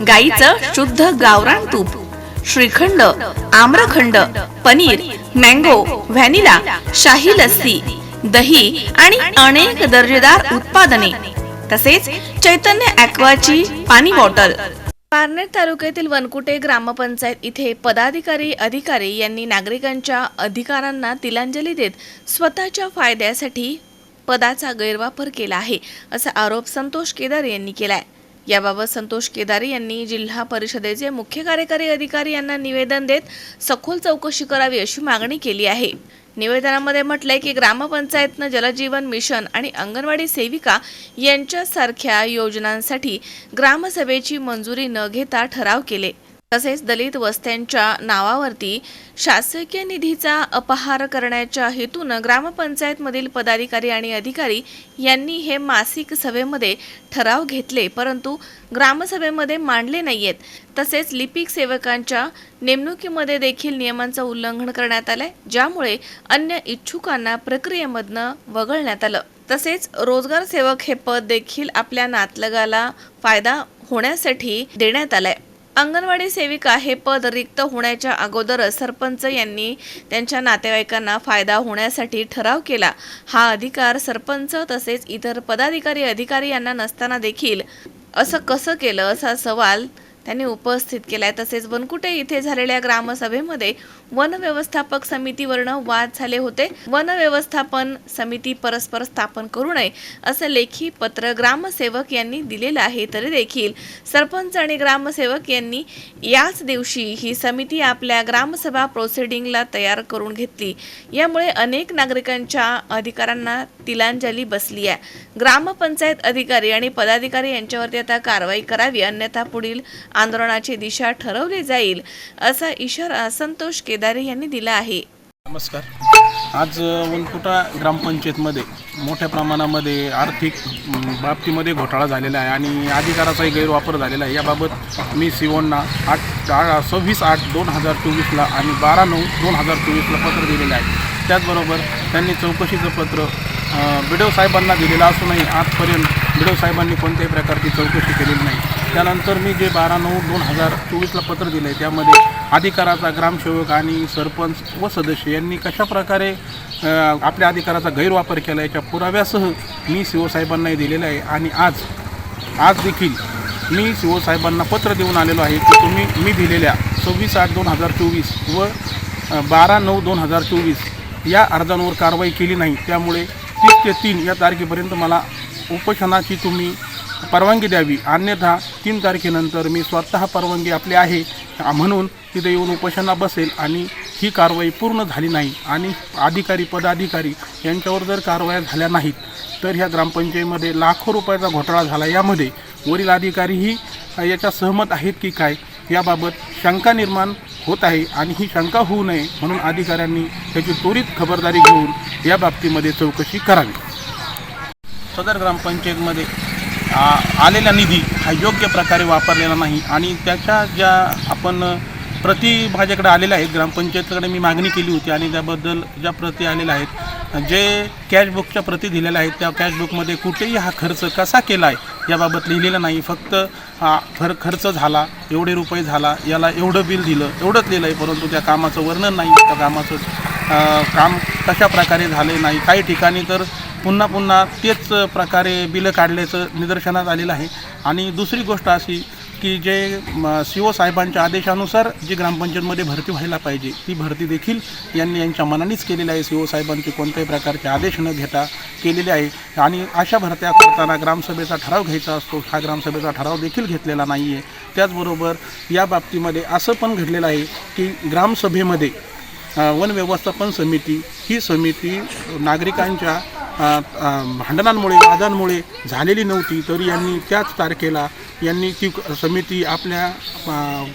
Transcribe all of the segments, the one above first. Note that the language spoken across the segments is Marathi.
गाईचं शुद्ध गावरान तूप श्रीखंड आम्रखंड पनीर मँगो व्हॅनिला शाही लस्सी दही आणि अनेक दर्जेदार उत्पादने. तसेच चैतन्य ॲक्वाची पाणी बॉटल. पारनेर तालुक्यातील वनकुटे ग्रामपंचायत इथे पदाधिकारी अधिकारी यांनी नागरिकांच्या अधिकारांना तिलांजली देत स्वतःच्या फायद्यासाठी पदाचा गैरवापर केला आहे असा आरोप संतोष केदार यांनी केला आहे याबाबत संतोष केदारी यांनी जिल्हा परिषदेचे मुख्य कार्यकारी अधिकारी यांना निवेदन देत सखोल चौकशी करावी अशी मागणी केली आहे. निवेदनामध्ये म्हटलंय की ग्रामपंचायतनं जलजीवन मिशन आणि अंगणवाडी सेविका यांच्यासारख्या योजनांसाठी ग्रामसभेची मंजुरी न घेता ठराव केले. तसेच दलित वस्त्यांच्या नावावरती शासकीय निधीचा अपहार करण्याच्या हेतून ग्रामपंचायतमधील पदाधिकारी आणि अधिकारी यांनी हे मासिक सभेमध्ये ठराव घेतले परंतु ग्रामसभेमध्ये मांडले नाहीयेत. तसेच लिपिक सेवकांच्या नेमणुकीमध्ये देखील नियमांचं उल्लंघन करण्यात आलंय ज्यामुळे अन्य इच्छुकांना प्रक्रियेमधनं वगळण्यात आलं. तसेच रोजगार सेवक हे पद देखील आपल्या नातलगाला फायदा होण्यासाठी देण्यात आलंय. अंगणवाडी सेविका हे पद रिक्त होण्याच्या अगोदरच सरपंच यांनी त्यांच्या नातेवाईकांना फायदा होण्यासाठी ठराव केला. हा अधिकार सरपंच तसेच इतर पदाधिकारी अधिकारी यांना नसताना देखील असं कसं केलं असा सवाल त्यांनी उपस्थित केलाय. तसेच वनकुटे इथे झालेल्या ग्रामसभेमध्ये वन व्यवस्थापक समितीवरनं वाद झाले होते. वन व्यवस्थापन समिती परस्पर स्थापन करू नये असं लेखी पत्र ग्रामसेवक यांनी दिलेलं आहे तरी देखील. सरपंच आणि ग्रामसेवक यांनी याच दिवशी ही समिती आपल्या ग्रामसभा प्रोसिडिंगला तयार करून घेतली. यामुळे अनेक नागरिकांच्या अधिकारांना तिलांजली बसली आहे. ग्रामपंचायत अधिकारी आणि पदाधिकारी यांच्यावरती आता कारवाई करावी अन्यथा पुढील आंदोलनाची दिशा ठरवली जाईल असा इशारा संतोष केदारे यांनी दिला आहे. नमस्कार. आज वनकुटा ग्रामपंचायतमध्ये मोठ्या प्रमाणामध्ये आर्थिक बाबतीमध्ये घोटाळा झालेला आहे आणि अधिकाराचाही गैरवापर झालेला आहे. याबाबत मी सिवोंना आठ सव्वीस आठ दोन हजार चोवीसला आणि बारा नऊ दोन हजार चोवीसला पत्र दिलेलं आहे. त्याचबरोबर त्यांनी चौकशीचं पत्र बिडव साहेबांना दिलेलं असूनही आजपर्यंत बिडव साहेबांनी कोणत्याही प्रकारची चौकशी केलेली नाही. त्यानंतर मी जे बारा नऊ दोन हजार चोवीसला पत्र दिलं आहे त्यामध्ये अधिकाराचा ग्रामसेवक आणि सरपंच व सदस्य यांनी कशाप्रकारे आपल्या अधिकाराचा गैरवापर केला याच्या पुराव्यासह मी शिवसाहेबांनाही दिलेलं आहे. आणि आज आज देखील मी शिवसाहेबांना पत्र देऊन आलेलो आहे की तुम्ही मी दिलेल्या सव्वीस आठ दोन हजार चोवीस व बारा नऊ दोन हजार चोवीस या अर्जांवर कारवाई केली नाही. त्यामुळे तीस ते तीन या तारखेपर्यंत मला उपोषणाची तुम्ही परवानगी द्यावी. अन्यथा तीन तारखेनंतर मी स्वतः परवानगी आपली आहे. म्हणून तिथे येऊन उपोषणा बसेल आणि ही कारवाई पूर्ण झाली नाही. आणि अधिकारी पदाधिकारी यांच्यावर जर कारवाया झाल्या नाहीत तर ह्या ग्रामपंचायतीमध्ये लाखो रुपयाचा घोटाळा झाला. यामध्ये वरील अधिकारीही याच्या सहमत आहेत की काय याबाबत शंका निर्माण होत आहे आणि ही शंका होऊ नये म्हणून अधिकाऱ्यांनी त्याची त्वरित खबरदारी घेऊन या बाबतीमध्ये चौकशी करावी. सदर ग्रामपंचायतमध्ये आलेला निधी हा योग्य प्रकारे वापरलेला नाही आणि त्याच्या ज्या आपण प्रति माझ्याकडे आलेल्या आहेत ग्रामपंचायतकडे मी मागणी केली होती आणि त्याबद्दल ज्या प्रती आलेल्या आहेत जे कॅशबुकच्या प्रती दिलेल्या आहेत त्या कॅशबुकमध्ये कुठेही हा खर्च कसा केला आहे याबाबत लिहिलेलं नाही. फक्त हा खर खर्च झाला एवढे रुपये झाला याला एवढं बिल दिलं एवढंच लिहिलं आहे परंतु त्या कामाचं वर्णन नाही त्या कामाचं काम कशा प्रकारे झाले नाही काही ठिकाणी तर पुन्हा पुन्हा तेच प्रकारे बिलं काढल्याचं निदर्शनात आलेलं आहे. आणि दुसरी गोष्ट अशी की जे सी ओ साहेबांच्या आदेशानुसार जी ग्रामपंचायतमध्ये भरती व्हायला पाहिजे ती भरती देखील यांनी यांच्या मनानेच केलेली आहे. सी ओ साहेबांचे कोणत्याही प्रकारचे आदेश न घेता केलेले आहे. आणि अशा भरत्या करताना ग्रामसभेचा ठराव घ्यायचा असतो. हा ग्रामसभेचा ठराव देखील घेतलेला नाही आहे त्याचबरोबर या बाबतीमध्ये असं पण घडलेलं आहे की ग्रामसभेमध्ये वन व्यवस्थापन समिती ही समिती नागरिकांच्या भांडणांमुळे वादांमुळे झालेली नव्हती तरी यांनी त्याच तारखेला यांनी ती समिती आपल्या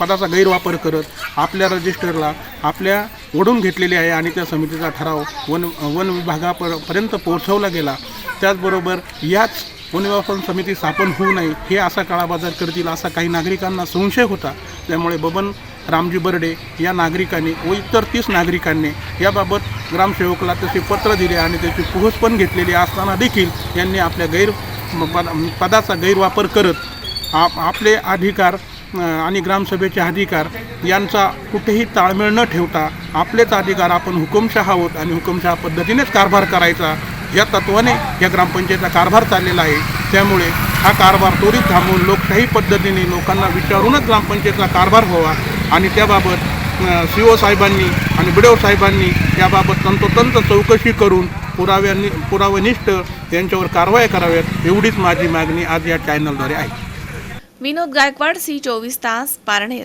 पदाचा गैरवापर करत आपल्या रजिस्टरला आपल्या ओढून घेतलेली आहे आणि त्या समितीचा ठराव वन वन विभागापर्यंत पोहोचवला गेला. त्याचबरोबर याच वन समिती स्थापन होऊ नये हे असा काळाबाजार करतील असा काही नागरिकांना संशय होता. त्यामुळे बबन रामजी बर्डे या नागरिकांनी व इतर तीस नागरिकांनी याबाबत ग्रामसेवकला तसे पत्र दिले आणि त्याची पोहोच पण घेतलेली असताना देखील यांनी आपल्या गैर पद पदाचा गैरवापर करत आप आपले अधिकार आणि ग्रामसभेचे अधिकार यांचा कुठेही ताळमेळ न ठेवता आपलेच अधिकार आपण हुकुमशाह आहोत आणि हुकुमशहा पद्धतीनेच कारभार करायचा या तत्वाने या ग्रामपंचायतीचा कारभार चाललेला आहे. त्यामुळे हा कारभार त्वरित थांबवून लोकशाही पद्धतीने लोकांना विचारूनच ग्रामपंचायतीचा कारभार व्हावा आणि त्याबाबत सी ओ साहेबांनी आणि बिडव साहेबांनी याबाबत तंतोतंत चौकशी करून पुराव्यांनी पुरावनिष्ठ यांच्यावर कारवाई कराव्यात एवढीच माझी मागणी आज या चॅनलद्वारे आहे. विनोद गायकवाड सी चोवीस तास पारनेर.